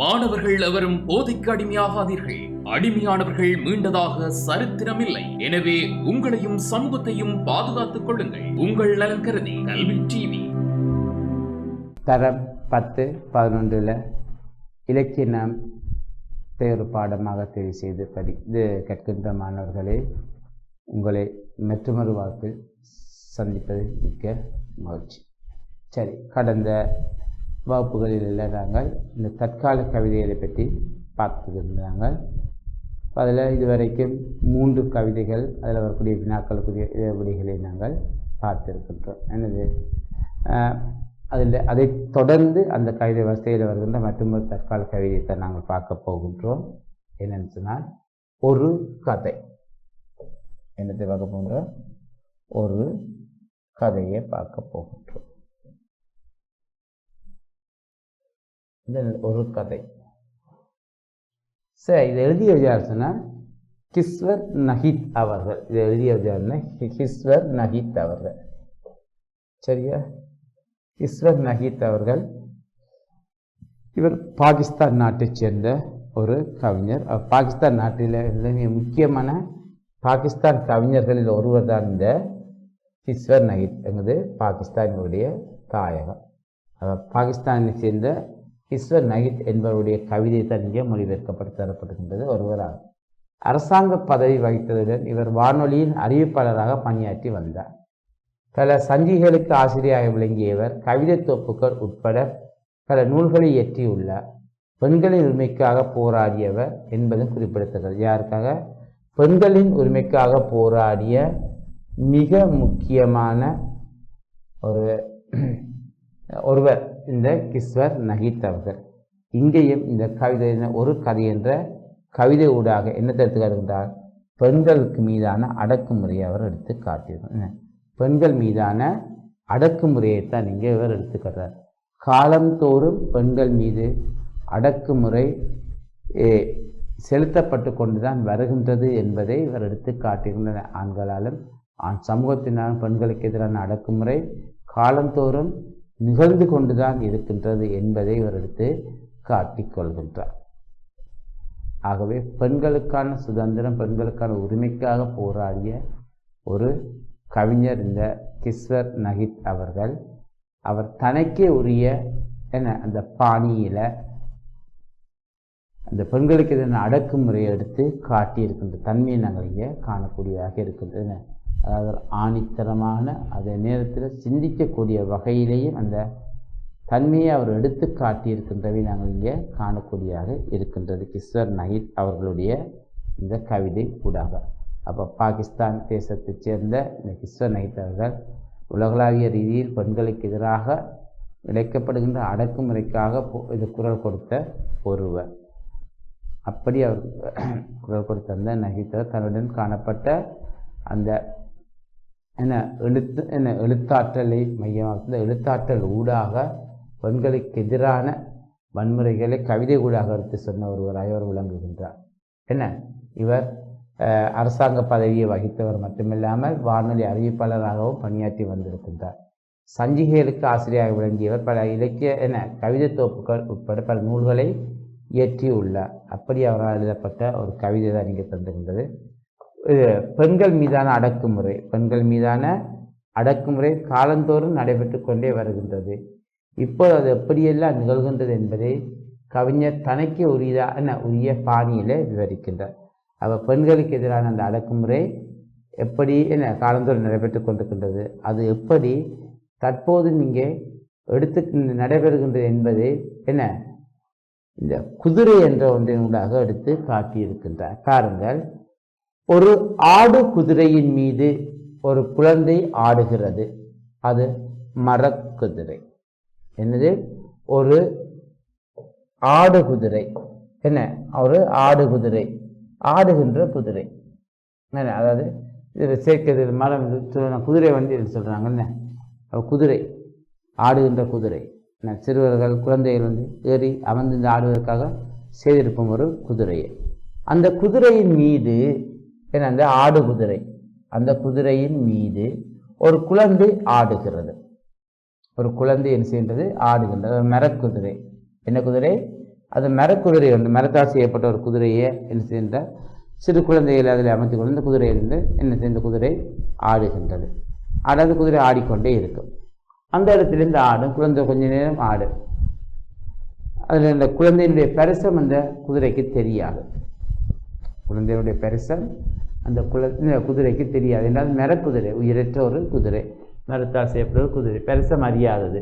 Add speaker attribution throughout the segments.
Speaker 1: மாணவர்கள் எவரும் போதைக்கு அடிமையாகாதீர்கள் அடிமையானவர்கள் மீண்டதாக சரித்திரமில்லை எனவே உங்களையும் சமூகத்தையும் பாதுகாத்துக் கொள்ளுங்கள் உங்கள் நலன் கருதி கல்வி டிவி தரம் பத்து பதினொன்றில் இலக்கியம் தேர்வு பாடமாக தேர்வு செய்து படி இது கற்கின்ற மாணவர்களே உங்களை மெற்றுமறு வாழ்க்கை சந்திப்பது மிக்க மகிழ்ச்சி சரி கடந்த வகுப்புகளில் நாங்கள் இந்த தற்கால கவிதைகளை பற்றி பார்த்துருந்தாங்க அதில் இதுவரைக்கும் மூன்று கவிதைகள் அதில் வரக்கூடிய வினாக்களுக்குரிய இடைவெளிகளை நாங்கள் பார்த்திருக்கின்றோம் எனது அதில் அதை தொடர்ந்து அந்த கவிதை வசதியில் வருகின்ற மற்றொரு தற்கால கவிதையத்தை நாங்கள் பார்க்க போகின்றோம் என்னென்னு சொன்னால் ஒரு கதை என்னத்தை பார்க்க போகின்றோம் ஒரு கதையை பார்க்க போகின்றோம் இந்த ஒரு கதை சரி இதை எழுதியவர் யார் சொன்னால் கிஸ்வர் நஹித் அவர்கள் இதை எழுதியவர் யாருன்னா கிஸ்வர் நஹித் அவர்கள் சரியா கிஸ்வர் நஹித் அவர்கள் இவர் பாகிஸ்தான் நாட்டைச் சேர்ந்த ஒரு கவிஞர் பாகிஸ்தான் நாட்டில் இருந்த மிக முக்கியமான பாகிஸ்தான் கவிஞர்களில் ஒருவர் தான் இந்த கிஸ்வர் நஹித் என்பது பாகிஸ்தானுடைய தாயகம் பாகிஸ்தானை சேர்ந்த கிஸ்வர் நகித் என்பவருடைய கவிதை இங்கே மொழிபெயர்க்கப்பட்டு தரப்பட்டுகின்றது ஒருவராகும் அரசாங்க பதவி வகித்ததுடன் இவர் வானொலியின் அறிவிப்பாளராக பணியாற்றி வந்தார் பல சஞ்சிகளுக்கு ஆசிரியராக விளங்கியவர் கவிதை தொப்புக்கள் உட்பட பல நூல்களை இயற்றியுள்ளார் பெண்களின் உரிமைக்காக போராடியவர் என்பதும் குறிப்பிடத்தக்கது யாருக்காக பெண்களின் உரிமைக்காக போராடிய மிக முக்கியமான ஒரு ஒருவர் இந்த கிஸ்வர் நகித்தவர்கள் இங்கேயும் இந்த கவிதை ஒரு கதை என்ற கவிதை ஊடாக என்ன தெரிவித்துக்காரு என்றால் பெண்களுக்கு மீதான அடக்குமுறையை அவர் எடுத்து காட்டியிருக்கார் பெண்கள் மீதான அடக்குமுறையைத்தான் இங்கே இவர் எடுத்துக்கிறார் காலந்தோறும் பெண்கள் மீது அடக்குமுறை செலுத்தப்பட்டு தான் வருகின்றது என்பதை இவர் எடுத்து காட்டுகின்றனர் ஆண்களாலும் ஆண் சமூகத்தினாலும் பெண்களுக்கு எதிரான அடக்குமுறை காலந்தோறும் நிகழ்ந்து கொண்டுதான் இருக்கின்றது என்பதை இவர் எடுத்து காட்டிக்கொள்கின்றார் ஆகவே பெண்களுக்கான சுதந்திரம் பெண்களுக்கான உரிமைக்காக போராடிய ஒரு கவிஞர் இந்த கிஸ்வர் நஹித் அவர்கள் அவர் தனக்கே உரிய என்ன அந்த பாணியில் அந்த பெண்களுக்கு எதிரான அடக்குமுறையை எடுத்து காட்டியிருக்கின்ற தன்மையை நாங்கள் இங்கே காணக்கூடியதாக இருக்கின்றன அதாவது ஆணித்தரமான அதே நேரத்தில் சிந்திக்கக்கூடிய வகையிலேயும் அந்த தன்மையை அவர் எடுத்து காட்டியிருக்கின்றவை நாங்கள் இங்கே காணக்கூடியதாக இருக்கின்றது கிஸ்வர் நகித் அவர்களுடைய இந்த கவிதை கூடாக அப்போ பாகிஸ்தான் தேசத்தைச் சேர்ந்த இந்த கிஸ்வர் நகித் அவர்கள் உலகளாவிய ரீதியில் பெண்களுக்கு எதிராக இழைக்கப்படுகின்ற அடக்குமுறைக்காக இது குரல் கொடுத்த ஒருவர் அப்படி அவர் குரல் கொடுத்த அந்த நகைத்தவர் தன்னுடன் காணப்பட்ட அந்த என எழுத்து என எழுத்தாற்றலை மையமாக எழுத்தாற்றல் ஊடாக பெண்களுக்கு எதிரான வன்முறைகளை கவிதை ஊடாக எடுத்து சொன்ன ஒருவராக அவர் விளங்குகின்றார் என்ன இவர் அரசாங்க பதவியை வகித்தவர் மட்டுமில்லாமல் வானொலி அறிவிப்பாளராகவும் பணியாற்றி வந்திருக்கின்றார் சஞ்சிகைகளுக்கு ஆசிரியராக விளங்கியவர் பல இலக்கிய என கவிதை தொப்புகள் உட்பட பல நூல்களை இயற்றியுள்ளார் அப்படி அவரால் எழுதப்பட்ட ஒரு கவிதை தான் இங்கே தந்திருந்தது பெண்கள் மீதான அடக்குமுறை பெண்கள் மீதான அடக்குமுறை காலந்தோறும் நடைபெற்று கொண்டே வருகின்றது இப்போது அது எப்படியெல்லாம் நிகழ்கின்றது என்பதை கவிஞர் தனக்கு உரியதான உரிய பாணியில் விவரிக்கின்றார் அவர் பெண்களுக்கு எதிரான அந்த அடக்குமுறை எப்படி என்ன காலந்தோறும் நடைபெற்று கொண்டிருக்கின்றது அது எப்படி தற்போது நீங்கள் எடுத்து நடைபெறுகின்றது என்பது என்ன இந்த குதிரை என்ற ஒன்றின் ஊடாக எடுத்து காட்டியிருக்கின்றார் பாருங்கள் ஒரு ஆடு குதிரையின் மீது ஒரு குழந்தை ஆடுகிறது அது மரக்குதிரை என்னது ஒரு ஆடு குதிரை என்ன ஒரு ஆடு குதிரை ஆடுகின்ற குதிரை என்ன அதாவது இதில் சேர்க்கிறது மரம் குதிரை வண்டி சொல்கிறாங்க என்ன குதிரை ஆடுகின்ற குதிரை என்ன சிறுவர்கள் குழந்தைகள் வந்து ஏறி அமர்ந்து ஆடுவதற்காக செய்திருப்போம் ஒரு குதிரையை அந்த குதிரையின் மீது என்ன அந்த ஆடு குதிரை அந்த குதிரையின் மீது ஒரு குழந்தை ஆடுகிறது ஒரு குழந்தை என்ன செய்கின்றது ஆடுகின்றது ஒரு மரக்குதிரை என்ன குதிரை அது மரக்குதிரை வந்து மரத்தால் செய்யப்பட்ட ஒரு குதிரையை என்ன செய்கின்ற சிறு குழந்தைகளை அதில் அமைத்து கொண்டு இந்த குதிரையிலிருந்து என்ன செய்த குதிரை ஆடுகின்றது ஆடாத குதிரை ஆடிக்கொண்டே இருக்கும் அந்த இடத்துலேருந்து ஆடும் குழந்தை கொஞ்ச நேரம் ஆடும் அதில் இந்த குழந்தையினுடைய பரிசம் அந்த குதிரைக்கு தெரியாது குழந்தையுடைய பெருசல் அந்த குள குதிரைக்கு தெரியாது என்றால் மரக்குதிரை உயிரற்ற ஒரு குதிரை மரத்தால் செய்யப்படுற குதிரை பெருசம் அறியாதது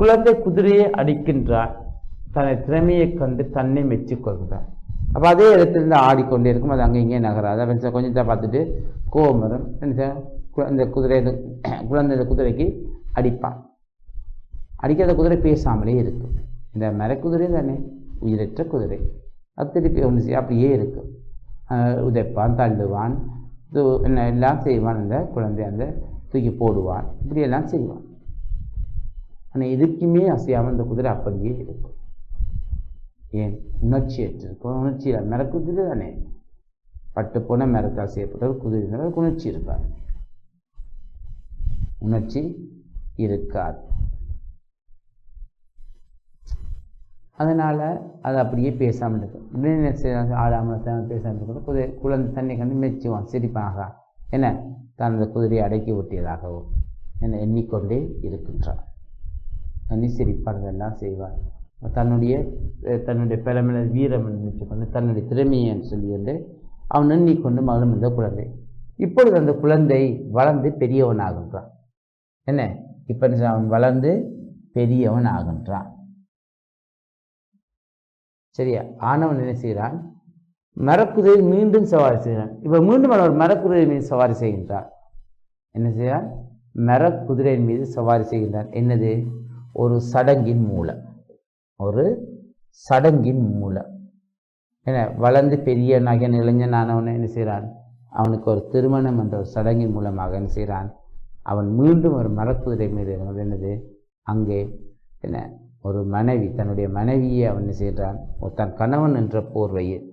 Speaker 1: குழந்தை குதிரையை அடிக்கின்றார் தன்னை திறமையை கண்டு தன்னை மெச்சிக்கொள்கிறான் அப்போ அதே இடத்துலேருந்து ஆடிக்கொண்டே இருக்கும் அது அங்கே இங்கே நகராது அப்போ கொஞ்சம் தான் பார்த்துட்டு கோபம் வரும் அந்த குதிரை குழந்தை குதிரைக்கு அடிப்பான் அடிக்காத குதிரை பேசாமலே இருக்கும் இந்த மரக்குதிரை தானே உயிரற்ற குதிரை அது திருப்பி ஒன்று செய்ய அப்படியே இருக்கும் உதைப்பான் தள்ளுவான் து என்ன எல்லாம் செய்வான் அந்த குழந்தை அந்த தூக்கி போடுவான் இப்படியெல்லாம் செய்வான் ஆனால் இதுக்குமே அசையாமல் அந்த குதிரை அப்படியே இருக்கும் ஏன் உணர்ச்சி ஏற்றிருக்கும் உணர்ச்சி மிரக்கு குதிரை தானே பட்டு போன மரத்தை அசையப்பட்ட ஒரு குதிரை உணர்ச்சி இருக்காது உணர்ச்சி இருக்காது அதனால் அது அப்படியே பேசாமல் இருக்கும் உடனே ஆடாமல் தான் பேசாமல் இருக்கணும் குதிரை குழந்தை தண்ணி கண்டு மெச்சுவான் சிரிப்பாக என்ன தனது குதிரையை அடக்கி ஒட்டியதாகவோ என எண்ணிக்கொண்டே இருக்கின்றார் தனி எல்லாம் செய்வார் தன்னுடைய தன்னுடைய பெலமில வீரம் கொண்டு தன்னுடைய திறமையை சொல்லி என்று அவன் எண்ணிக்கொண்டு மகளும் இருந்த குழந்தை இப்பொழுது அந்த குழந்தை வளர்ந்து பெரியவன் ஆகின்றான் என்ன இப்போ அவன் வளர்ந்து பெரியவன் ஆகின்றான் சரியா ஆணவன் என்ன செய்கிறான் மரக்குதிரை மீண்டும் சவாரி செய்கிறான் இப்போ மீண்டும் அவர் மரக்குதிரை மீது சவாரி செய்கின்றான் என்ன செய்கிறான் மரக்குதிரையின் மீது சவாரி செய்கின்றான் என்னது ஒரு சடங்கின் மூலம் ஒரு சடங்கின் மூலம் என்ன வளர்ந்து பெரிய நகன் இளைஞனானவனை என்ன செய்கிறான் அவனுக்கு ஒரு திருமணம் என்ற ஒரு சடங்கின் மூலமாக என்ன செய்கிறான் அவன் மீண்டும் ஒரு மரக்குதிரை மீது என்னது அங்கே என்ன ஒரு மனைவி தன்னுடைய மனைவியை அவன் செய்கிறான் தன் கணவன் என்ற போர்வையில்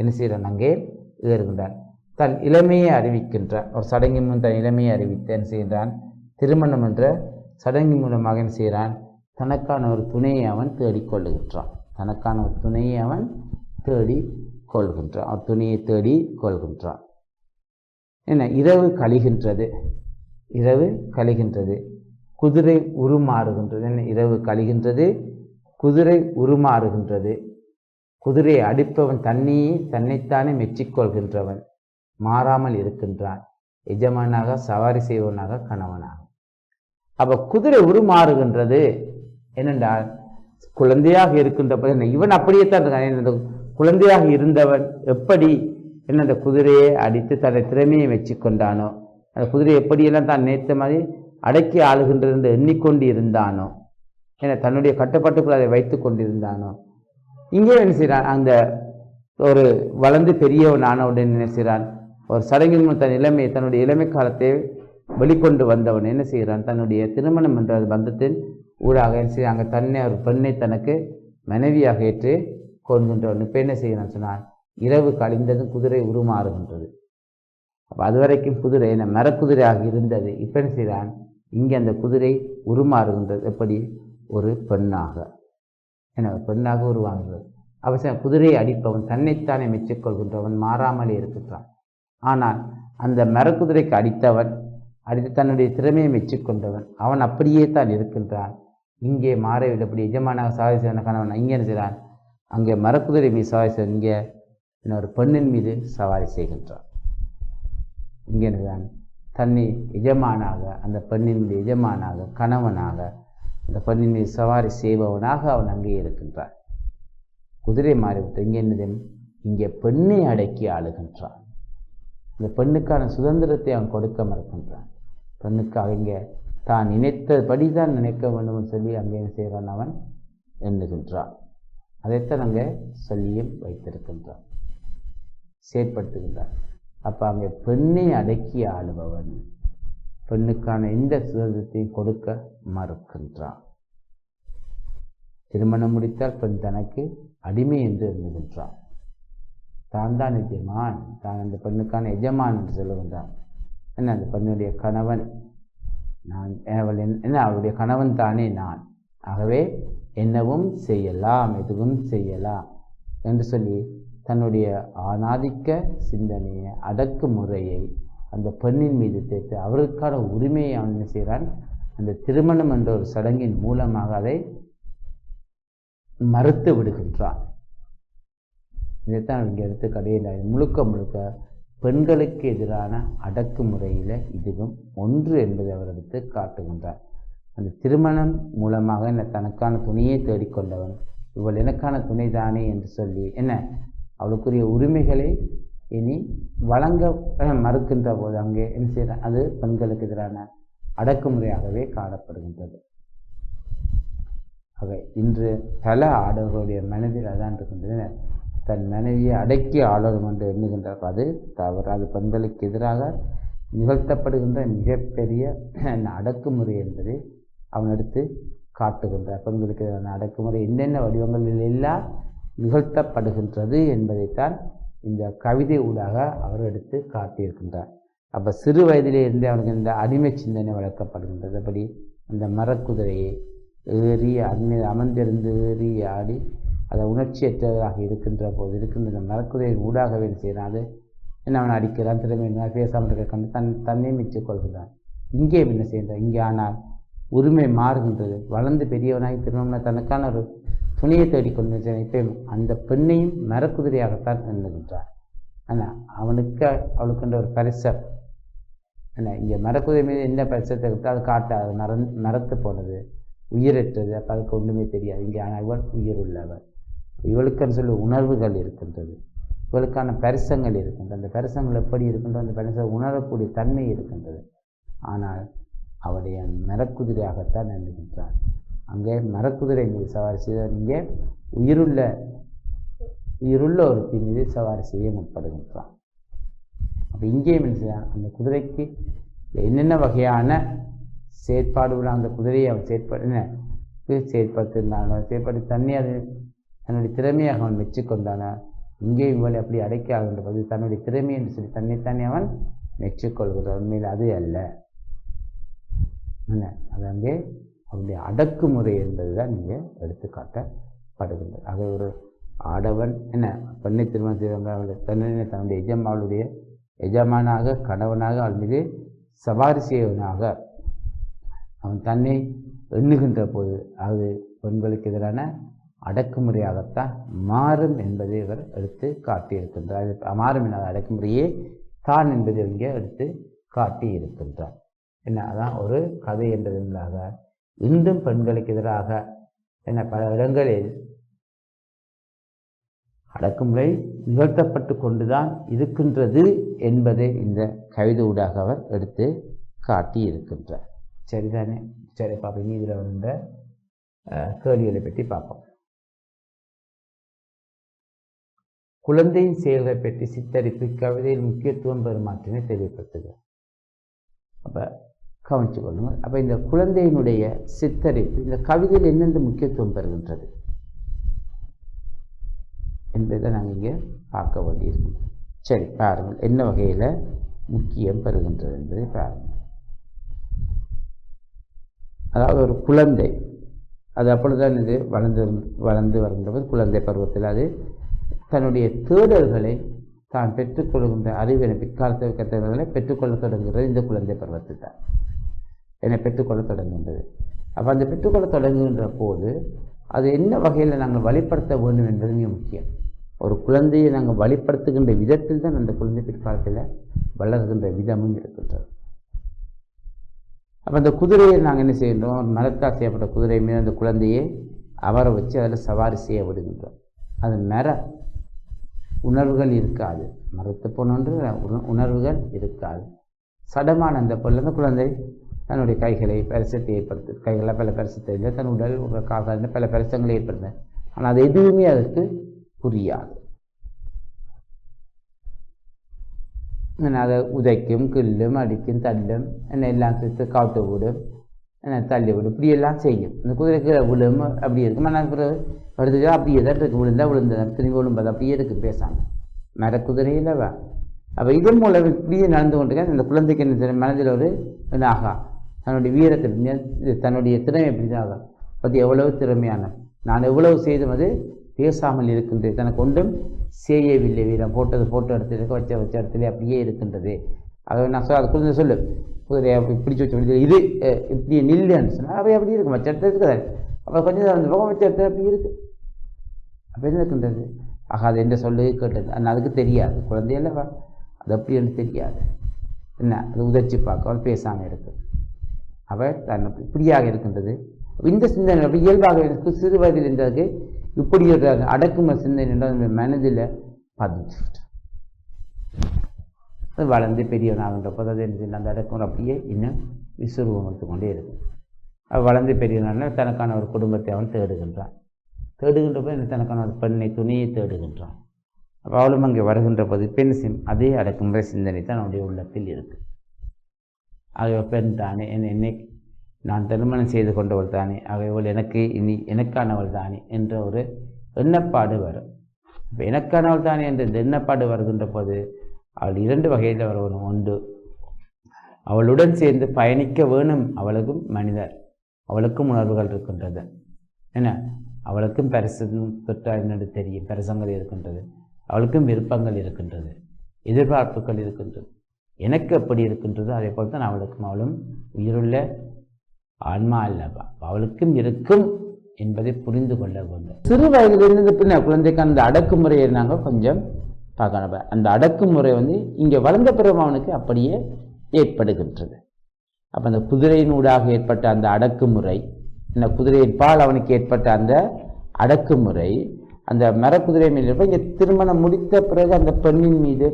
Speaker 1: என்ன செய்கிறான் அங்கே ஏறுகின்றான் தன் இளமையை அறிவிக்கின்றான் ஒரு சடங்கின் மூலம் தன் இளமையை அறிவித்து என்ன செய்கிறான் திருமணம் என்ற சடங்கு மூலமாக என்ன செய்கிறான் தனக்கான ஒரு துணையை அவன் தேடிக்கொள்ளுகின்றான் தனக்கான ஒரு துணையை அவன் தேடி கொள்கின்றான் அவர் துணையை தேடி கொள்கின்றான் என்ன இரவு கழிகின்றது இரவு கழிகின்றது குதிரை உருமாறுகின்றது இரவு கழிகின்றது குதிரை உருமாறுகின்றது குதிரையை அடிப்பவன் தன்னையே தன்னைத்தானே மெச்சிக்கொள்கின்றவன் மாறாமல் இருக்கின்றான் எஜமானாக சவாரி செய்வனாக கணவனாக அப்போ குதிரை உருமாறுகின்றது என்னென்றால் குழந்தையாக இருக்கின்ற போது இவன் அப்படியே தான் இருக்கான் குழந்தையாக இருந்தவன் எப்படி என்ன அந்த குதிரையை அடித்து தன்னை திறமையை வச்சு கொண்டானோ அந்த குதிரை எப்படியெல்லாம் தான் நேற்ற மாதிரி அடக்கி ஆளுகின்றது எண்ணிக்கொண்டு இருந்தானோ என தன்னுடைய கட்டுப்பாட்டுக்குள் அதை வைத்து கொண்டிருந்தானோ இங்கே என்ன செய்கிறான் அந்த ஒரு வளர்ந்து பெரியவன் ஆனவன் என்ன செய்கிறான் ஒரு சடங்கின் தன் இளமையை தன்னுடைய இளமை காலத்தை வெளிக்கொண்டு வந்தவன் என்ன செய்கிறான் தன்னுடைய திருமணம் என்ற பந்தத்தின் ஊடாக என்ன செய்கிறான் அங்கே தன்னை ஒரு பெண்ணை தனக்கு மனைவியாக ஏற்று கொண்டுகின்றவன் இப்போ என்ன செய்கிறான் சொன்னான் இரவு கழிந்ததும் குதிரை உருமாறுகின்றது அப்போ அதுவரைக்கும் குதிரை என்ன மரக்குதிரையாக இருந்தது இப்போ என்ன செய்கிறான் இங்கே அந்த குதிரை உருமாறுகின்றது எப்படி ஒரு பெண்ணாக என பெண்ணாக உருவாகிறது அவசியம் குதிரையை அடிப்பவன் தன்னைத்தானே மெச்சிக்கொள்கின்றவன் மாறாமலே இருக்கின்றான் ஆனால் அந்த மரக்குதிரைக்கு அடித்தவன் அடித்து தன்னுடைய திறமையை மெச்சிக்கொண்டவன் அவன் அப்படியே தான் இருக்கின்றான் இங்கே மாறவிடப்படி அப்படி எஜமானாக சாதி செய்வன கணவன் இங்கே செய்கிறான் அங்கே மரக்குதிரை மீது சவாரி செய்வன் இங்கே இன்னொரு பெண்ணின் மீது சவாரி செய்கின்றான் இங்கே நினைக்கிறான் தன்னை எஜமானாக அந்த பெண்ணினுடைய எஜமானாக கணவனாக அந்த பெண்ணின் சவாரி செய்பவனாக அவன் அங்கே இருக்கின்றான் குதிரை மாறிவிட்டு இங்கே என்னது இங்கே பெண்ணை அடக்கி ஆளுகின்றான் இந்த பெண்ணுக்கான சுதந்திரத்தை அவன் கொடுக்க மறுக்கின்றான் பெண்ணுக்காக இங்கே தான் நினைத்தபடி தான் நினைக்க வேண்டும் சொல்லி அங்கே செய்கிறான் அவன் எண்ணுகின்றான் அதைத்தான் அங்கே சொல்லியும் வைத்திருக்கின்றான் செயற்படுத்துகின்றான் அப்போ அங்கே பெண்ணை அடக்கி ஆளுபவன் பெண்ணுக்கான எந்த சுதந்திரத்தையும் கொடுக்க மறுக்கின்றான் திருமணம் முடித்தால் பெண் தனக்கு அடிமை என்று எண்ணுகின்றான் தான் தான் எஜமான் தான் அந்த பெண்ணுக்கான எஜமான் என்று சொல்லுகின்றான் என்ன அந்த பெண்ணுடைய கணவன் நான் அவள் என்ன அவளுடைய கணவன் தானே நான் ஆகவே என்னவும் செய்யலாம் எதுவும் செய்யலாம் என்று சொல்லி தன்னுடைய ஆணாதிக்க சிந்தனையை அடக்குமுறையை அந்த பெண்ணின் மீது தேர்த்து அவருக்கான உரிமையை அவன் என்ன செய்கிறான் அந்த திருமணம் என்ற ஒரு சடங்கின் மூலமாக அதை மறுத்து விடுகின்றான் இதைத்தான் இங்கே எடுத்து கடையில் முழுக்க முழுக்க பெண்களுக்கு எதிரான அடக்குமுறையில் இதுவும் ஒன்று என்பதை அவர் எடுத்து காட்டுகின்றார் அந்த திருமணம் மூலமாக என்ன தனக்கான துணையை தேடிக்கொண்டவன் இவள் எனக்கான துணைதானே என்று சொல்லி என்ன அவளுக்குரிய உரிமைகளை இனி வழங்க மறுக்கின்ற போது அங்கே என்ன செய்ய அது பெண்களுக்கு எதிரான அடக்குமுறையாகவே காணப்படுகின்றது ஆக இன்று பல ஆடவர்களுடைய மனதில் அதான் இருக்கின்றனர் தன் மனைவியை அடக்கி ஆள என்று எண்ணுகின்ற அது தவறு அது பெண்களுக்கு எதிராக நிகழ்த்தப்படுகின்ற மிகப்பெரிய அடக்குமுறை என்பது அவன் எடுத்து காட்டுகின்றார் பெண்களுக்கு எதிரான அடக்குமுறை என்னென்ன வடிவங்களில் எல்லாம் நிகழ்த்தப்படுகின்றது என்பதைத்தான் இந்த கவிதை ஊடாக அவர் எடுத்து காட்டியிருக்கின்றார் அப்போ சிறு வயதிலே இருந்தே அவனுக்கு இந்த அடிமை சிந்தனை வளர்க்கப்படுகின்றது அப்படி அந்த மரக்குதிரையை ஏறி அண்மையில் அமர்ந்திருந்து ஏறி ஆடி அதை உணர்ச்சியற்றதாக இருக்கின்ற போது இருக்கின்ற இந்த மரக்குதிரையின் ஊடாகவே செய்கிறான் அது என்ன அவன் அடிக்கிறான் திறமையினா பேசாமல் இருக்க கண்டு தன் தன்னை மிச்சு கொள்கிறான் இங்கே என்ன செய்கிறான் இங்கே ஆனால் உரிமை மாறுகின்றது வளர்ந்து பெரியவனாகி திருமணம் தனக்கான ஒரு துணியை தேடிக்கொண்டு நினைப்பேன் அந்த பெண்ணையும் மரக்குதிரையாகத்தான் எண்ணுகின்றார் ஆனால் அவனுக்கு அவளுக்குன்ற ஒரு பரிசம் என்ன இங்கே மரக்குதிரை மீது என்ன பரிசத்தை கொடுத்தா அது காட்டாது மர மரத்து போனது உயிரற்றது அப்போ அதுக்கு ஒன்றுமே தெரியாது இங்கே ஆனால் இவள் உயிர் உள்ளவர் இவளுக்குன்னு சொல்லி உணர்வுகள் இருக்கின்றது இவளுக்கான பரிசங்கள் இருக்கின்றது அந்த பரிசங்கள் எப்படி இருக்கின்றோ அந்த பரிசை உணரக்கூடிய தன்மை இருக்கின்றது ஆனால் அவருடைய மரக்குதிரையாகத்தான் நினைக்கின்றார் அங்கே மரக்குதிரை மீது சவாரி செய்தவர் இங்கே உயிருள்ள உயிருள்ள ஒருத்தி மீது சவாரி செய்ய முற்படுகின்றான் அப்போ இங்கேயும் என்ன அந்த குதிரைக்கு என்னென்ன வகையான செயற்பாடுகள் அந்த குதிரையை அவன் செயற்பட செயற்படுத்திருந்தானோ செயற்பட்டு தண்ணி அது தன்னுடைய திறமையாக அவன் மெச்சிக்கொண்டானோ இங்கே இவளை அப்படி அடைக்க ஆகின்ற போது தன்னுடைய திறமை என்று சொல்லி தன்னைத்தானே அவன் மெச்சிக்கொள்கிறான் உண்மையில் அது அல்ல என்ன அது அங்கே அவருடைய அடக்குமுறை என்பது தான் இங்கே எடுத்துக்காட்டப்படுகின்றது அது ஒரு ஆடவன் என்ன பெண்ணை திருமணம் செய்வாங்க அவளுடைய தன்னுடைய தன்னுடைய எஜமாவளுடைய எஜமானாக கணவனாக அவள் மீது சவாரி செய்வனாக அவன் தன்னை எண்ணுகின்ற போது அது பெண்களுக்கு எதிரான அடக்குமுறையாகத்தான் மாறும் என்பதை இவர் எடுத்து காட்டியிருக்கின்றார் மாறும் என்ன அடக்குமுறையே தான் என்பதை இங்கே எடுத்து காட்டியிருக்கின்றார் என்ன அதான் ஒரு கதை என்பதாக இன்றும் பெண்களுக்கு எதிராக என பல இடங்களில் அடக்குமுறை நிகழ்த்தப்பட்டு கொண்டுதான் இருக்கின்றது என்பதை இந்த ஊடாக அவர் எடுத்து காட்டி இருக்கின்றார் சரிதானே சரி பார்ப்போம் இதில் வந்த கேள்விகளை பற்றி பார்ப்போம் குழந்தையின் செயல்களை பற்றி சித்தரிப்பு கவிதையில் முக்கியத்துவம் பெறுமாற்றமே தெரியப்பட்டது அப்போ கவனித்து கொள்ளுங்கள் அப்போ இந்த குழந்தையினுடைய சித்தரிப்பு இந்த கவிதையில் என்னென்ன முக்கியத்துவம் பெறுகின்றது என்பதை நாங்கள் இங்கே பார்க்க வேண்டியிருக்கோம் சரி பாருங்கள் என்ன வகையில் முக்கியம் பெறுகின்றது என்பதை பாருங்கள் அதாவது ஒரு குழந்தை அது அப்பொழுதுதான் இது வளர்ந்து வளர்ந்து வருகின்றபோது குழந்தை பருவத்தில் அது தன்னுடைய தேடல்களை தான் பெற்றுக்கொள்கின்ற அறிவினை பிற்காலத்தில் கற்றவர்களை பெற்றுக்கொள்ள தொடங்குகிறது இந்த குழந்தை பருவத்தில் தான் என்னை பெற்றுக்கொள்ள தொடங்குகின்றது அப்போ அந்த பெற்றுக்கொள்ள தொடங்குகின்ற போது அது என்ன வகையில் நாங்கள் வழிப்படுத்த வேண்டும் என்பது மிக முக்கியம் ஒரு குழந்தையை நாங்கள் வழிப்படுத்துகின்ற விதத்தில் தான் அந்த குழந்தை பிற்காலத்தில் வளர்கின்ற விதமும் இருக்கின்றது அப்போ அந்த குதிரையை நாங்கள் என்ன செய்கின்றோம் மரத்தால் செய்யப்பட்ட குதிரை மீது அந்த குழந்தையை அவரை வச்சு அதில் சவாரி செய்ய விடுகின்றோம் அது மர உணர்வுகள் இருக்காது மரத்து போனோன்ற உணர்வுகள் இருக்காது சடமான அந்த பொருள் அந்த குழந்தை தன்னுடைய கைகளை பரிசத்தை ஏற்படுத்து கைகளில் பல பரிசத்தை இல்லை தன் உடல் கால்கள் பல பரிசங்களை ஏற்படுத்த ஆனால் அது எதுவுமே அதற்கு புரியாது அதை உதைக்கும் கில்லும் அடிக்கும் தள்ளும் என்ன எல்லாம் சேர்த்து காட்டு விடும் என்ன தள்ளி விடும் இப்படியெல்லாம் செய்யும் இந்த குதிரைக்கு விழும் அப்படி இருக்கும் ஆனால் பிறகு படுத்துக்கா அப்படியே தான் இருக்குது விழுந்தா விழுந்தது திரும்பி விழும்பது அப்படியே மர குதிரையில் மரக்குதிரையில் அப்போ இதன் மூலம் இப்படியே நடந்து கொண்டிருக்கேன் அந்த குழந்தைக்கு மனதில் ஒரு ஆகா தன்னுடைய வீரத்தை தன்னுடைய திறமை எப்படிதான் அது எவ்வளவு திறமையான நான் எவ்வளவு செய்தும் அது பேசாமல் இருக்கின்றது தனக்கு ஒன்றும் செய்யவில்லை வீரம் போட்டது போட்டோ இடத்துல வச்ச வச்ச இடத்துல அப்படியே இருக்கின்றது அதை நான் சொல்ல அது குழந்தை சொல்லு குதிரையை அப்படி பிடிச்சி வச்சு இது இப்படி நில்லுன்னு சொன்னால் அவை அப்படி இருக்கும் மற்ற இடத்துல இருக்குது அப்போ கொஞ்சம் அந்த முகம் வச்ச இடத்துல அப்படி இருக்குது அப்படி இருக்கின்றது ஆக அது என்ன சொல்லு கேட்டது ஆனால் அதுக்கு தெரியாது குழந்தையல்லவா அது அப்படின்னு தெரியாது என்ன அது உதச்சி பார்க்க பேசாமல் இருக்குது அவர் தன் இப்படியாக இருக்கின்றது இந்த சிந்தனை இயல்பாக எனக்கு சிறு வயதில் இருந்தது இப்படி ஒரு அடக்கும சிந்தனை என்றால் மனதில் பதிச்சுட்டார் அது வளர்ந்து பெரியவனாகின்றப்போ அது என்ன அந்த அடக்கம் அப்படியே இன்னும் விஸ்வரூபம் கொண்டே இருக்கும் அவள் வளர்ந்து பெரியவனால தனக்கான ஒரு குடும்பத்தை அவன் தேடுகின்றான் போது என்ன தனக்கான ஒரு பெண்ணை துணையை தேடுகின்றான் அவளும் அங்கே வருகின்ற போது பெண் சிம் அதே அடக்குமுறை சிந்தனை தான் அவனுடைய உள்ளத்தில் இருக்குது ஆகிய பெண் தானே என் என்னை நான் திருமணம் செய்து கொண்டவள் தானே ஆகையவள் எனக்கு இனி எனக்கானவள் தானே என்ற ஒரு எண்ணப்பாடு வரும் இப்போ எனக்கானவள் தானே என்ற எண்ணப்பாடு வருகின்ற போது அவள் இரண்டு வகையில் வருவனும் உண்டு அவளுடன் சேர்ந்து பயணிக்க வேணும் அவளுக்கும் மனிதர் அவளுக்கும் உணர்வுகள் இருக்கின்றது என்ன அவளுக்கும் பரிசம் பெற்றால் என்னென்று தெரியும் பரிசங்கள் இருக்கின்றது அவளுக்கும் விருப்பங்கள் இருக்கின்றது எதிர்பார்ப்புகள் இருக்கின்றது எனக்கு எப்படி இருக்கின்றதோ அதே போல் தான் அவளுக்கும் அவளும் உயிருள்ள ஆன்மா அல்லவா அவளுக்கும் இருக்கும் என்பதை புரிந்து கொள்ள வேண்டும் சிறு வயதிலிருந்து பின்ன குழந்தைக்கு அந்த அடக்குமுறையை நாங்கள் கொஞ்சம் பார்க்கணும் அந்த அடக்குமுறை வந்து இங்கே வளர்ந்த பிறகு அவனுக்கு அப்படியே ஏற்படுகின்றது அப்போ அந்த குதிரையினூடாக ஏற்பட்ட அந்த அடக்குமுறை இந்த குதிரையின் பால் அவனுக்கு ஏற்பட்ட அந்த அடக்குமுறை அந்த மரக்குதிரை மீது இங்கே திருமணம் முடித்த பிறகு அந்த பெண்ணின் மீது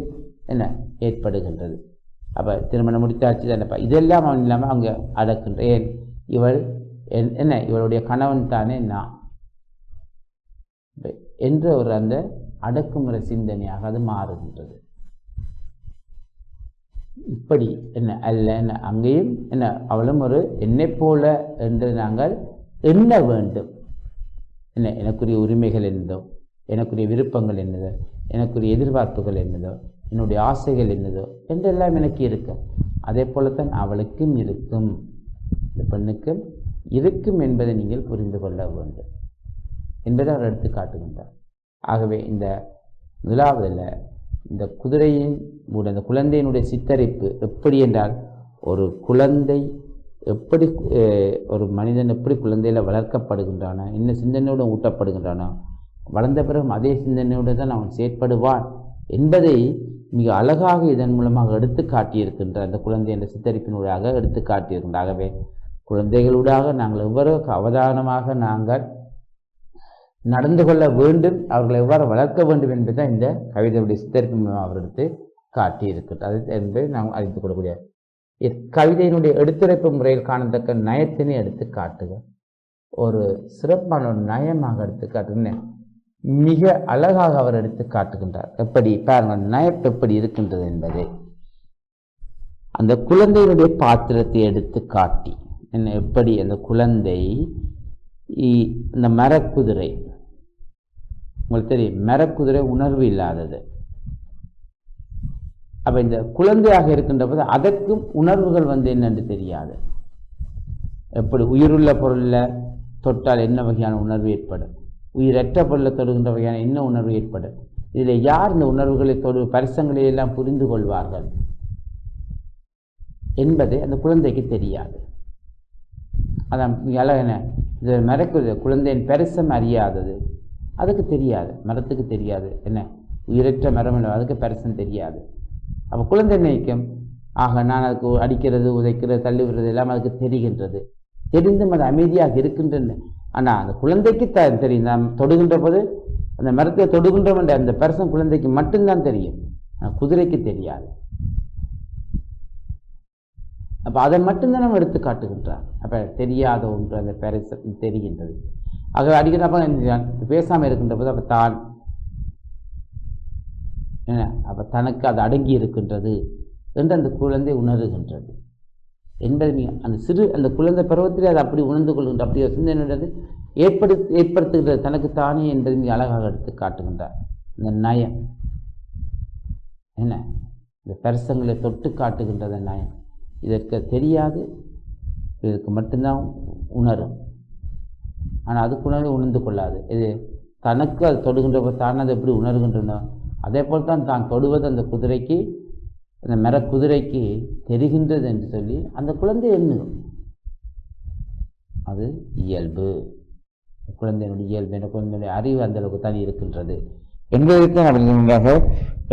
Speaker 1: என்ன ஏற்படுகின்றது அப்போ திருமணம் முடித்தாச்சு தானப்பா இதெல்லாம் அவன் இல்லாமல் அவங்க அடக்குன்ற ஏன் இவள் என்ன இவளுடைய கணவன் தானே நான் என்ற ஒரு அந்த அடக்குமுறை சிந்தனையாக அது மாறுகின்றது இப்படி என்ன அல்ல என்ன அங்கேயும் என்ன அவளும் ஒரு என்னை போல என்று நாங்கள் எண்ண வேண்டும் என்ன எனக்குரிய உரிமைகள் என்னதோ எனக்குரிய விருப்பங்கள் என்னதோ எனக்குரிய எதிர்பார்ப்புகள் என்னதோ என்னுடைய ஆசைகள் என்னதோ என்றெல்லாம் எனக்கு இருக்கும் அதே போலத்தான் அவளுக்கும் இருக்கும் இந்த பெண்ணுக்கும் இருக்கும் என்பதை நீங்கள் புரிந்து கொள்ள வேண்டும் என்பதை அவர் எடுத்து காட்டுகின்றார் ஆகவே இந்த முதலாவதில் இந்த குதிரையின் அந்த குழந்தையினுடைய சித்தரிப்பு எப்படி என்றால் ஒரு குழந்தை எப்படி ஒரு மனிதன் எப்படி குழந்தையில் வளர்க்கப்படுகின்றானோ என்ன சிந்தனையோடு ஊட்டப்படுகின்றானோ வளர்ந்த பிறகு அதே சிந்தனையோடு தான் அவன் செயற்படுவான் என்பதை மிக அழகாக இதன் மூலமாக எடுத்து காட்டியிருக்கின்ற அந்த குழந்தை என்ற சித்தரிப்பினூடாக எடுத்து காட்டியிருக்கின்றாகவே குழந்தைகளூடாக நாங்கள் எவ்வளவு அவதானமாக நாங்கள் நடந்து கொள்ள வேண்டும் அவர்களை எவ்வாறு வளர்க்க வேண்டும் என்பதை இந்த கவிதையுடைய சித்தரிப்பின் மூலம் அவர் எடுத்து காட்டியிருக்கிறது அது என்பதை நாம் அறிந்து கொள்ளக்கூடிய இக்கவிதையினுடைய எடுத்துரைப்பு முறையில் காணத்தக்க நயத்தினை எடுத்து காட்டுக ஒரு சிறப்பான ஒரு நயமாக எடுத்து மிக அழகாக அவர் எடுத்து காட்டுகின்றார் எப்படி பாருங்கள் நயப் எப்படி இருக்கின்றது என்பதை அந்த குழந்தையினுடைய பாத்திரத்தை எடுத்து காட்டி என்ன எப்படி அந்த குழந்தை இந்த மரக்குதிரை உங்களுக்கு தெரியும் மரக்குதிரை உணர்வு இல்லாதது அப்போ இந்த குழந்தையாக இருக்கின்ற போது அதற்கும் உணர்வுகள் வந்து என்னென்று தெரியாது எப்படி உயிருள்ள பொருளில் தொட்டால் என்ன வகையான உணர்வு ஏற்படும் உயிரற்ற பொருளை தொடுகின்ற வகையான இன்ன உணர்வு ஏற்படும் இதில் யார் இந்த உணர்வுகளை தொடு பரிசங்களை எல்லாம் புரிந்து கொள்வார்கள் என்பது அந்த குழந்தைக்கு தெரியாது அதான் அழகான இது மறக்குது குழந்தையின் பரிசம் அறியாதது அதுக்கு தெரியாது மரத்துக்கு தெரியாது என்ன உயிரற்ற மரம் அதுக்கு பரிசம் தெரியாது அப்போ குழந்தை நினைக்கும் ஆக நான் அதுக்கு அடிக்கிறது உதைக்கிறது தள்ளி விடுறது எல்லாம் அதுக்கு தெரிகின்றது தெரிந்தும் அது அமைதியாக இருக்கின்றன ஆனால் அந்த குழந்தைக்கு த தெரியும் நாம் தொடுகின்ற போது அந்த மரத்தை தொடுகின்றவன் அந்த பர்சன் குழந்தைக்கு மட்டும்தான் தெரியும் ஆனால் குதிரைக்கு தெரியாது அப்போ அதை மட்டும்தான் நம்ம எடுத்து காட்டுகின்றார் அப்போ தெரியாத ஒன்று அந்த பெருசன் தெரிகின்றது ஆகவே அடிக்கிறப்ப பேசாமல் இருக்கின்ற போது அப்போ தான் என்ன அப்போ தனக்கு அது அடங்கி இருக்கின்றது என்று அந்த குழந்தை உணர்கின்றது என்பது அந்த சிறு அந்த குழந்தை பருவத்தில் அது அப்படி உணர்ந்து கொள்கின்ற அப்படி ஒரு சிந்தனைன்றது ஏற்படு ஏற்படுத்துகின்ற தனக்கு தானே என்பதை மிக அழகாக எடுத்து காட்டுகின்றார் இந்த நயம் என்ன இந்த பரிசங்களை தொட்டு காட்டுகின்றது நயம் இதற்கு தெரியாது இதற்கு மட்டும்தான் உணரும் ஆனால் அதுக்குள்ளே உணர்ந்து கொள்ளாது இது தனக்கு அது தொடுகின்றப்போ தானே அதை எப்படி உணர்கின்றன அதே போல் தான் தான் தொடுவது அந்த குதிரைக்கு அந்த மர குதிரைக்கு தெரிகின்றது என்று சொல்லி அந்த குழந்தை எண்ணுகும் அது இயல்பு குழந்தையினுடைய இயல்பு என்ற குழந்தையுடைய அறிவு அந்த அளவுக்கு தான் இருக்கின்றது என்பதைத்தான் அவர்களாக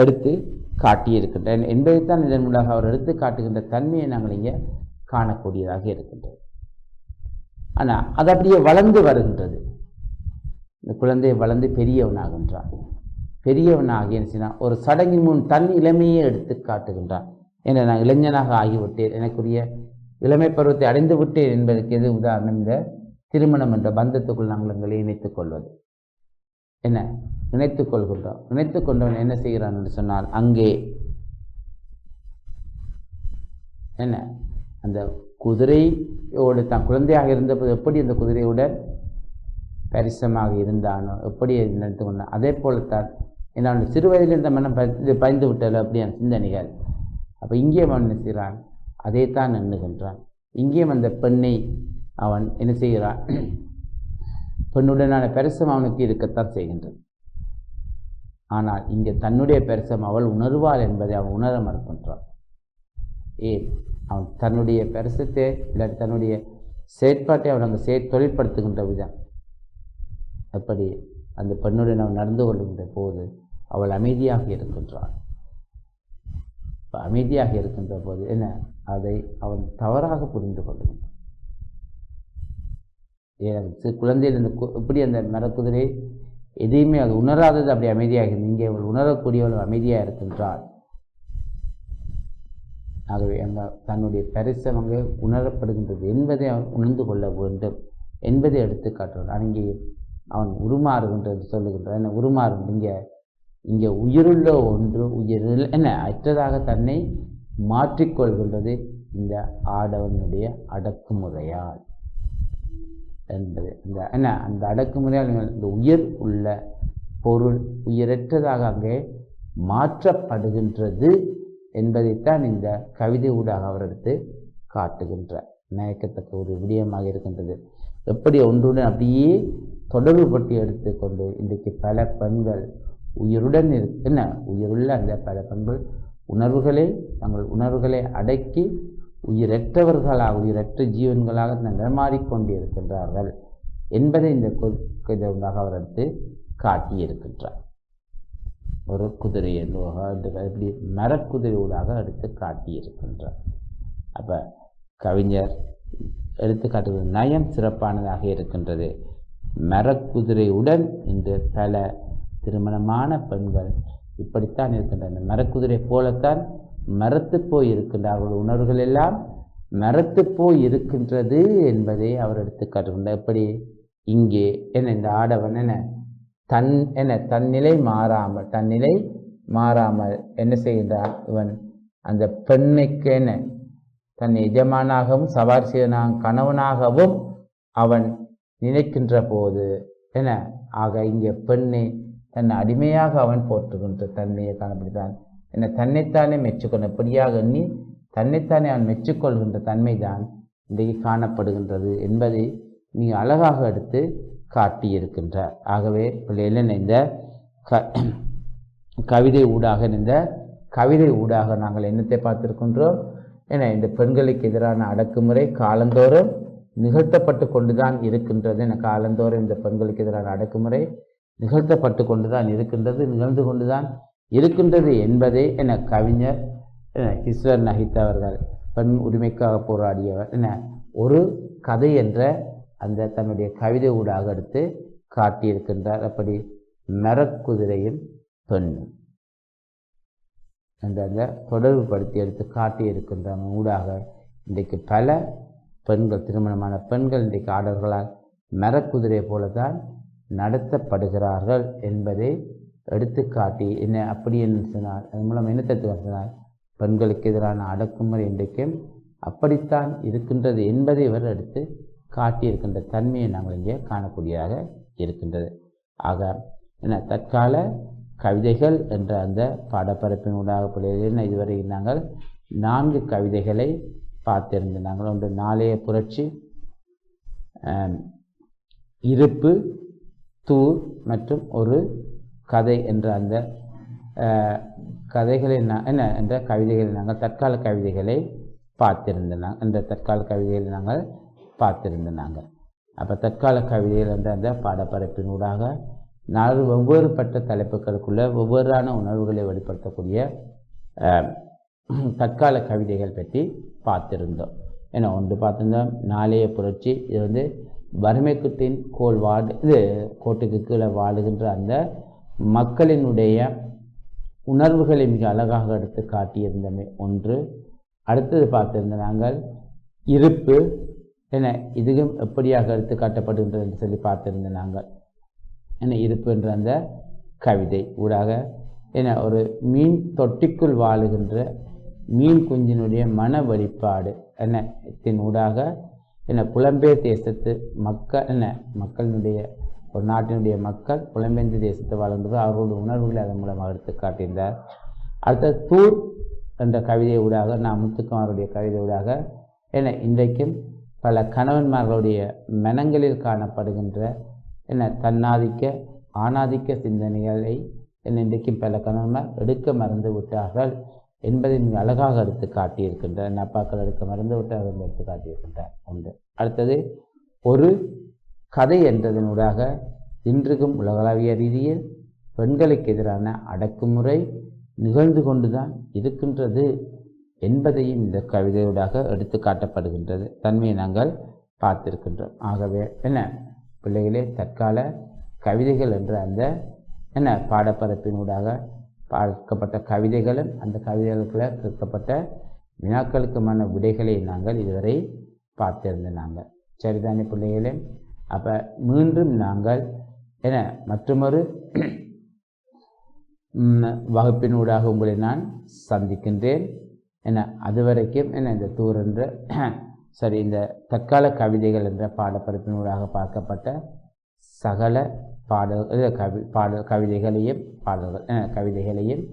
Speaker 1: எடுத்து காட்டியிருக்கின்றேன் என்பதைத்தான் இதன் மூலமாக அவர் எடுத்து காட்டுகின்ற தன்மையை நாங்கள் இங்கே காணக்கூடியதாக இருக்கின்றது ஆனால் அது அப்படியே வளர்ந்து வருகின்றது இந்த குழந்தை வளர்ந்து பெரியவனாகின்றான் பெரியவனாகிய செய்தான் ஒரு சடங்கின் முன் தன் இளமையை எடுத்து காட்டுகின்றான் என நான் இளைஞனாக ஆகிவிட்டேன் எனக்குரிய இளமை பருவத்தை அடைந்து விட்டேன் என்பதற்கு எது உதாரணம் இந்த திருமணம் என்ற பந்தத்துக்குள் நாங்கள் எங்களை இணைத்துக் கொள்வது என்ன இணைத்துக் கொள்கின்றோம் இணைத்துக் கொண்டவன் என்ன செய்கிறான் என்று சொன்னால் அங்கே என்ன அந்த குதிரையோடு தான் குழந்தையாக இருந்தபோது எப்படி அந்த குதிரையோட பரிசமாக இருந்தானோ எப்படி நினைத்து கொண்டான் அதே போலத்தான் என்னால் சிறு வயதில் இந்த மனம் பயந்து பயந்து அப்படி என் சிந்தனைகள் அப்போ இங்கே அவன் என்ன செய்கிறான் அதே தான் எண்ணுகின்றான் இங்கேயும் வந்த பெண்ணை அவன் என்ன செய்கிறான் பெண்ணுடனான பெருசம் அவனுக்கு இருக்கத்தான் செய்கின்றது ஆனால் இங்கே தன்னுடைய பெருசம் அவள் உணர்வாள் என்பதை அவன் உணர மறுக்கின்றான் ஏ அவன் தன்னுடைய பெருசத்தை இல்லாட்டி தன்னுடைய செயற்பாட்டை அவன் அங்கே செயற் தொழிற்படுத்துகின்ற விதம் அப்படி அந்த பெண்ணுடன் அவன் நடந்து கொள்கின்ற போது அவள் அமைதியாக இருக்கின்றாள் இப்போ அமைதியாக இருக்கின்ற போது என்ன அதை அவன் தவறாக புரிந்து குழந்தையில் இந்த இப்படி அந்த மரக்குதிரை எதையுமே அது உணராதது அப்படி அமைதியாக இங்கே அவள் உணரக்கூடியவள் அமைதியாக இருக்கின்றாள் ஆகவே அந்த தன்னுடைய பரிசனங்க உணரப்படுகின்றது என்பதை அவன் உணர்ந்து கொள்ள வேண்டும் என்பதை எடுத்துக்காட்டுவான் அங்கே அவன் உருமாறுகின்றது சொல்லுகின்றான் என்ன உருமாறும் இங்கே இங்கே உயிருள்ள ஒன்று உயிர் என்ன அற்றதாக தன்னை மாற்றிக்கொள்கின்றது இந்த ஆடவனுடைய அடக்குமுறையால் என்பது இந்த என்ன அந்த அடக்குமுறையால் இந்த உயிர் உள்ள பொருள் உயிரற்றதாக அங்கே மாற்றப்படுகின்றது என்பதைத்தான் இந்த கவிதை ஊடாக அவர் எடுத்து காட்டுகின்ற நினைக்கத்தக்க ஒரு விடயமாக இருக்கின்றது எப்படி ஒன்றுடன் அப்படியே தொடர்பு பற்றி எடுத்துக்கொண்டு இன்றைக்கு பல பெண்கள் உயிருடன் இரு என்ன உயிருள்ள அந்த பல பண்புகள் உணர்வுகளை தங்கள் உணர்வுகளை அடக்கி உயிரற்றவர்களாக உயிரற்ற ஜீவன்களாக நடமாறிக்கொண்டு இருக்கின்றார்கள் என்பதை இந்த கொள்கையாக அவர் எடுத்து காட்டியிருக்கின்றார் ஒரு குதிரையை எப்படி மரக்குதிரையூடாக எடுத்து காட்டியிருக்கின்றார் அப்போ கவிஞர் எடுத்துக்காட்டுவது நயம் சிறப்பானதாக இருக்கின்றது மரக்குதிரையுடன் இன்று பல திருமணமான பெண்கள் இப்படித்தான் இருக்கின்றன மரக்குதிரை போலத்தான் மரத்து போய் இருக்கின்ற அவர்கள் உணர்வுகள் எல்லாம் மரத்து போய் இருக்கின்றது என்பதை அவர் எடுத்துக்காட்டு எப்படி இங்கே என்ன இந்த ஆடவன் என்ன தன் என தன்னிலை மாறாமல் தன்னிலை மாறாமல் என்ன செய்கின்றான் இவன் அந்த பெண்மைக்கு என்ன தன் எஜமானாகவும் சவார் சவாரிசனாக கணவனாகவும் அவன் நினைக்கின்ற போது என ஆக இங்கே பெண்ணை தன் அடிமையாக அவன் போற்றுகின்ற தன்மையை காணப்படுகிறான் என தன்னைத்தானே மெச்சுக்கொள்ள எப்படியாக எண்ணி தன்னைத்தானே அவன் மெச்சுக்கொள்கின்ற தன்மை தான் இன்றைக்கு காணப்படுகின்றது என்பதை நீ அழகாக எடுத்து காட்டியிருக்கின்றார் ஆகவே பிள்ளைகளின் இந்த க கவிதை ஊடாக இந்த கவிதை ஊடாக நாங்கள் என்னத்தை பார்த்துருக்கின்றோம் என இந்த பெண்களுக்கு எதிரான அடக்குமுறை காலந்தோறும் நிகழ்த்தப்பட்டு கொண்டுதான் இருக்கின்றது என காலந்தோறும் இந்த பெண்களுக்கு எதிரான அடக்குமுறை நிகழ்த்தப்பட்டு கொண்டுதான் இருக்கின்றது நிகழ்ந்து கொண்டுதான் இருக்கின்றது என்பதே என கவிஞர் என நகைத்தவர்கள் நஹித் அவர்கள் பெண் உரிமைக்காக போராடியவர் என ஒரு கதை என்ற அந்த தன்னுடைய கவிதை ஊடாக எடுத்து காட்டியிருக்கின்றார் அப்படி மரக்குதிரையும் பெண்ணும் என்ற அந்த தொடர்புபடுத்தி எடுத்து காட்டியிருக்கின்றாங்க ஊடாக இன்றைக்கு பல பெண்கள் திருமணமான பெண்கள் இன்றைக்கு ஆடவர்களால் மரக்குதிரையை போல தான் நடத்தப்படுகிறார்கள் என்பதை எடுத்துக்காட்டி என்ன அப்படி என்று சொன்னால் அது மூலம் என்ன தத்துவம் சொன்னால் பெண்களுக்கு எதிரான அடக்குமுறை இன்றைக்கும் அப்படித்தான் இருக்கின்றது என்பதை இவர் எடுத்து காட்டியிருக்கின்ற தன்மையை நாங்கள் இங்கே காணக்கூடியதாக இருக்கின்றது ஆக என்ன தற்கால கவிதைகள் என்ற அந்த பாடப்பரப்பின் ஊடாக என்ன இதுவரை நாங்கள் நான்கு கவிதைகளை பார்த்திருந்தோம் நாங்கள் ஒன்று நாளைய புரட்சி இருப்பு தூர் மற்றும் ஒரு கதை என்ற அந்த கதைகளை நான் என்ன என்ற கவிதைகளை நாங்கள் தற்கால கவிதைகளை பார்த்திருந்தோம் இந்த தற்கால கவிதைகளை நாங்கள் பார்த்திருந்தோம் நாங்கள் அப்போ தற்கால கவிதைகள் என்ற அந்த பாடப்பரப்பினூடாக ஊடாக ஒவ்வொரு பட்ட தலைப்புகளுக்குள்ளே வெவ்வேறான உணர்வுகளை வெளிப்படுத்தக்கூடிய தற்கால கவிதைகள் பற்றி பார்த்திருந்தோம் ஏன்னா ஒன்று பார்த்திருந்தோம் நாளைய புரட்சி இது வந்து வறுமைக்குத்தின் கோல் வாடு இது கோட்டுக்கு கீழே வாழுகின்ற அந்த மக்களினுடைய உணர்வுகளை மிக அழகாக எடுத்து காட்டியிருந்தமே ஒன்று அடுத்தது பார்த்திருந்த நாங்கள் இருப்பு என இதுவும் எப்படியாக எடுத்து காட்டப்படுகின்றது என்று சொல்லி பார்த்திருந்த நாங்கள் என்ன இருப்பு என்ற அந்த கவிதை ஊடாக என ஒரு மீன் தொட்டிக்குள் வாழுகின்ற மீன் குஞ்சினுடைய மன வழிபாடு என ஊடாக என்ன புலம்பெயர் தேசத்து மக்கள் என்ன மக்களினுடைய ஒரு நாட்டினுடைய மக்கள் புலம்பெயர்ந்த தேசத்தை வாழ்ந்தது அவர்களுடைய உணர்வுகளை அதன் மூலமாக எடுத்து காட்டியிருந்தார் அடுத்த தூர் என்ற கவிதை ஊடாக நான் முத்துக்குமாருடைய கவிதை ஊடாக என இன்றைக்கும் பல கணவன்மார்களுடைய மனங்களில் காணப்படுகின்ற என்ன தன்னாதிக்க ஆணாதிக்க சிந்தனைகளை இன்றைக்கும் பல கணவன்மார் எடுக்க மறந்து விட்டார்கள் என்பதை மிக அழகாக எடுத்து காட்டியிருக்கின்ற நப்பாக்கள் எடுக்க விட்டு அதை எடுத்து காட்டியிருக்கின்றார் ஒன்று அடுத்தது ஒரு கதை என்றதனூடாக இன்றுக்கும் உலகளாவிய ரீதியில் பெண்களுக்கு எதிரான அடக்குமுறை நிகழ்ந்து கொண்டுதான் இருக்கின்றது என்பதையும் இந்த கவிதையூடாக எடுத்து காட்டப்படுகின்றது தன்மையை நாங்கள் பார்த்திருக்கின்றோம் ஆகவே என்ன பிள்ளைகளே தற்கால கவிதைகள் என்ற அந்த என்ன பாடப்பரப்பினூடாக பார்க்கப்பட்ட கவிதைகளும் அந்த கவிதைகளுக்குள்ள கேட்கப்பட்ட வினாக்களுக்குமான விடைகளை நாங்கள் இதுவரை பார்த்திருந்தோம் நாங்கள் சரிதானே பிள்ளைகளே அப்போ மீண்டும் நாங்கள் என மற்றொரு வகுப்பினூடாக உங்களை நான் சந்திக்கின்றேன் என அதுவரைக்கும் என இந்த தூர் என்ற சரி இந்த தற்கால கவிதைகள் என்ற பாடப்பரப்பினூடாக பார்க்கப்பட்ட சகல பாடல்கள் கவி பாடல் கவிதைகளையும் பாடல்கள் கவிதைகளையும்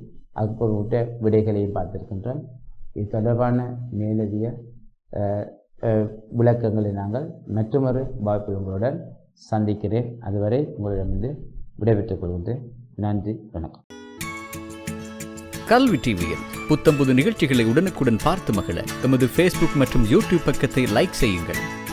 Speaker 1: அக்குறிப்பிட்ட விடைகளையும் பார்த்திருக்கின்றோம் இது தொடர்பான மேலதிய விளக்கங்களை நாங்கள் மற்றொரு வாய்ப்பு உங்களுடன் சந்திக்கிறேன் அதுவரை உங்களிடமிருந்து விடைபெற்றுக் கொள்கின்றேன் நன்றி வணக்கம் கல்வி டிவியில் புத்தம்புது நிகழ்ச்சிகளை உடனுக்குடன் பார்த்து மகிழ எமது ஃபேஸ்புக் மற்றும் யூடியூப் பக்கத்தை லைக் செய்யுங்கள்